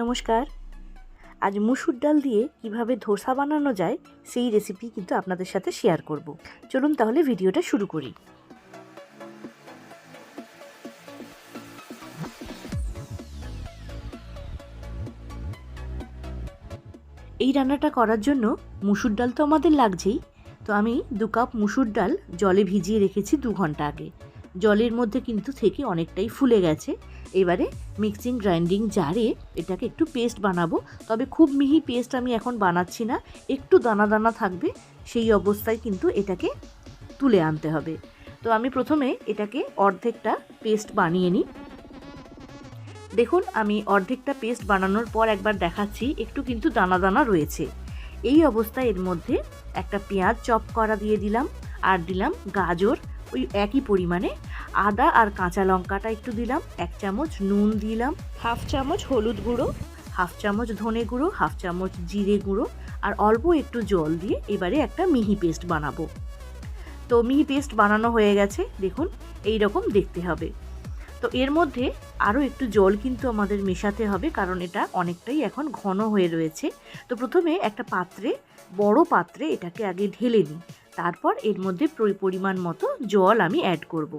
নমস্কার। আজ মুসুর ডাল দিয়ে কীভাবে ধোসা বানানো যায়, সেই রেসিপি কিন্তু আপনাদের সাথে শেয়ার করব। চলুন তাহলে ভিডিওটা শুরু করি। এই রান্নাটা করার জন্য মুসুর ডাল তো আমাদের লাগছেই। তো আমি দু কাপ মুসুর ডাল জলে ভিজিয়ে রেখেছি দু ঘণ্টা আগে। জলের মধ্যে কিন্তু থেকে অনেকটাই ফুলে গেছে। এবারে মিক্সিং গ্রাইন্ডিং জারে এটাকে একটু পেস্ট বানাবো। তবে খুব মিহি পেস্ট আমি এখন বানাচ্ছি না, একটু দানা দানা থাকবে, সেই অবস্থায় কিন্তু এটাকে তুলে আনতে হবে। তো আমি প্রথমে এটাকে অর্ধেকটা পেস্ট বানিয়ে নিই। দেখুন, আমি অর্ধেকটা পেস্ট বানানোর পর একবার দেখাচ্ছি, একটু কিন্তু দানা দানা রয়েছে। এই অবস্থায় এর মধ্যে একটা পেঁয়াজ চপ করা দিয়ে দিলাম। আর দিলাম গাজর, ওই একই পরিমাণে। আদা আর কাঁচা লঙ্কাটা একটু দিলাম, এক চামচ নুন দিলাম, হাফ চামচ হলুদ গুঁড়ো, হাফ চামচ ধনে গুঁড়ো, হাফ চামচ জিরে গুঁড়ো আর অল্প একটু জল দিয়ে এবারে একটা মিহি পেস্ট বানাবো। তো মিহি পেস্ট বানানো হয়ে গেছে, দেখুন এই রকম দেখতে হবে। তো এর মধ্যে আরও একটু জল কিন্তু আমাদের মেশাতে হবে, কারণ এটা অনেকটাই এখন ঘন হয়ে রয়েছে। তো প্রথমে একটা পাত্রে, বড় পাত্রে এটাকে আগে ঢেলে নিই। তারপর এর মধ্যে পরিমাণ মতো জল আমি অ্যাড করব।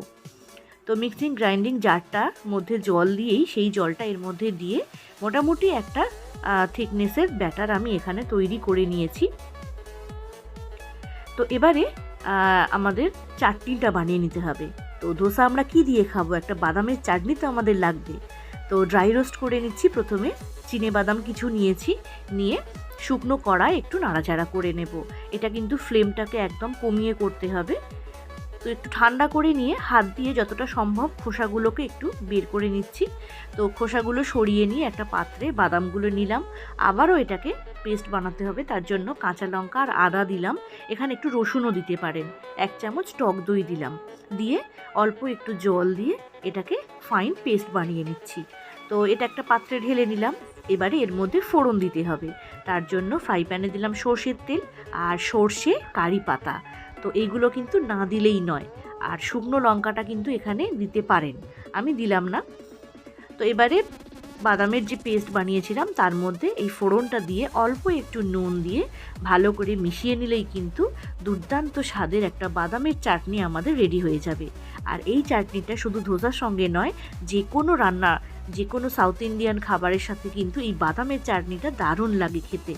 তো মিক্সিং গ্রাইন্ডিং জারটার মধ্যে জল দিয়েই সেই জলটা এর মধ্যে দিয়ে মোটামুটি একটা থিকনেসের ব্যাটার আমি এখানে তৈরি করে নিয়েছি। তো এবারে আমাদের চাটনিটা বানিয়ে নিতে হবে। তো ধোসা আমরা কি দিয়ে খাব? একটা বাদামের চাটনি তো আমাদের লাগবে। তো ড্রাই রোস্ট করে নিচ্ছি প্রথমে। চিনে বাদাম কিছু নিয়েছি, নিয়ে শুকনো কড়াই একটু নাড়াচাড়া করে নেব। এটা কিন্তু ফ্লেমটাকে একদম কমিয়ে করতে হবে। তো একটু ঠান্ডা করে নিয়ে হাত দিয়ে যতটা সম্ভব খোসাগুলোকে একটু বের করে নিচ্ছি। তো খোসাগুলো সরিয়ে নিয়ে একটা পাত্রে বাদামগুলো নিলাম। আবারও এটাকে পেস্ট বানাতে হবে, তার জন্য কাঁচা লঙ্কা আর আদা দিলাম। এখানে একটু রসুনও দিতে পারেন। এক চামচ টক দই দিলাম। দিয়ে অল্প একটু জল দিয়ে এটাকে ফাইন পেস্ট বানিয়ে নিচ্ছি। তো এটা একটা পাত্রে ঢেলে নিলাম। এবারে এর মধ্যে ফোড়ন দিতে হবে। তার জন্য ফ্রাই প্যানে দিলাম সর্ষের তেল আর সর্ষে কারি পাতা। তো এইগুলো কিন্তু না দিলেই নয়। আর শুকনো লঙ্কাটা কিন্তু এখানে দিতে পারেন। আমি দিলাম না। তো এবারে বাদামের যে পেস্ট বানিয়েছিলাম, তার মধ্যে এই ফোড়নটা দিয়ে অল্প একটু নুন দিয়ে ভালো করে মিশিয়ে নিলেই কিন্তু দুর্দান্ত স্বাদের একটা বাদামের চাটনি আমাদের রেডি হয়ে যাবে। আর এই চাটনিটা শুধু ধোসার সঙ্গে নয় যে কোনো রান্না যে কোনো সাউথ ইন্ডিয়ান খাবারের সাথে কিন্তু এই বাদামের চাটনিটা দারুণ লাগে খেতে।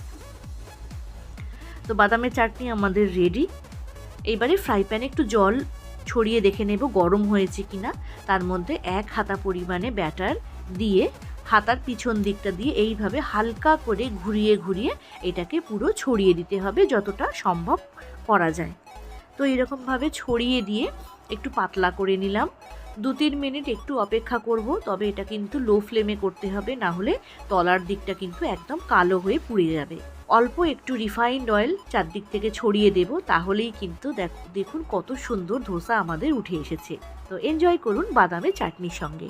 তো বাদামের চাটনি আমাদের রেডি এবারে ফ্রাই প্যানে একটু জল ছড়িয়ে দেখে নেব গরম হয়েছে কিনা। তার মধ্যে এক হাতা পরিমাণে ব্যাটার দিয়ে হাতার পিছন দিকটা দিয়ে এইভাবে হালকা করে ঘুরিয়ে ঘুরিয়ে এটাকে পুরো ছড়িয়ে দিতে হবে যতটা সম্ভব করা যায়। তো এরকমভাবে ছড়িয়ে দিয়ে একটু পাতলা করে নিলাম। দু তিন মিনিট একটু অপেক্ষা করব, তবে এটা কিন্তু লো ফ্লেমে করতে হবে, না হলে তলার দিকটা কিন্তু একদম কালো হয়ে পুড়ে যাবে। অল্প একটু রিফাইন্ড অয়েল চারদিক থেকে ছড়িয়ে দেব, তাহলেই কিন্তু দেখ, দেখুন কত সুন্দর ধোসা আমাদের উঠে এসেছে। তো এনজয় করুন বাদামের চাটনির সঙ্গে।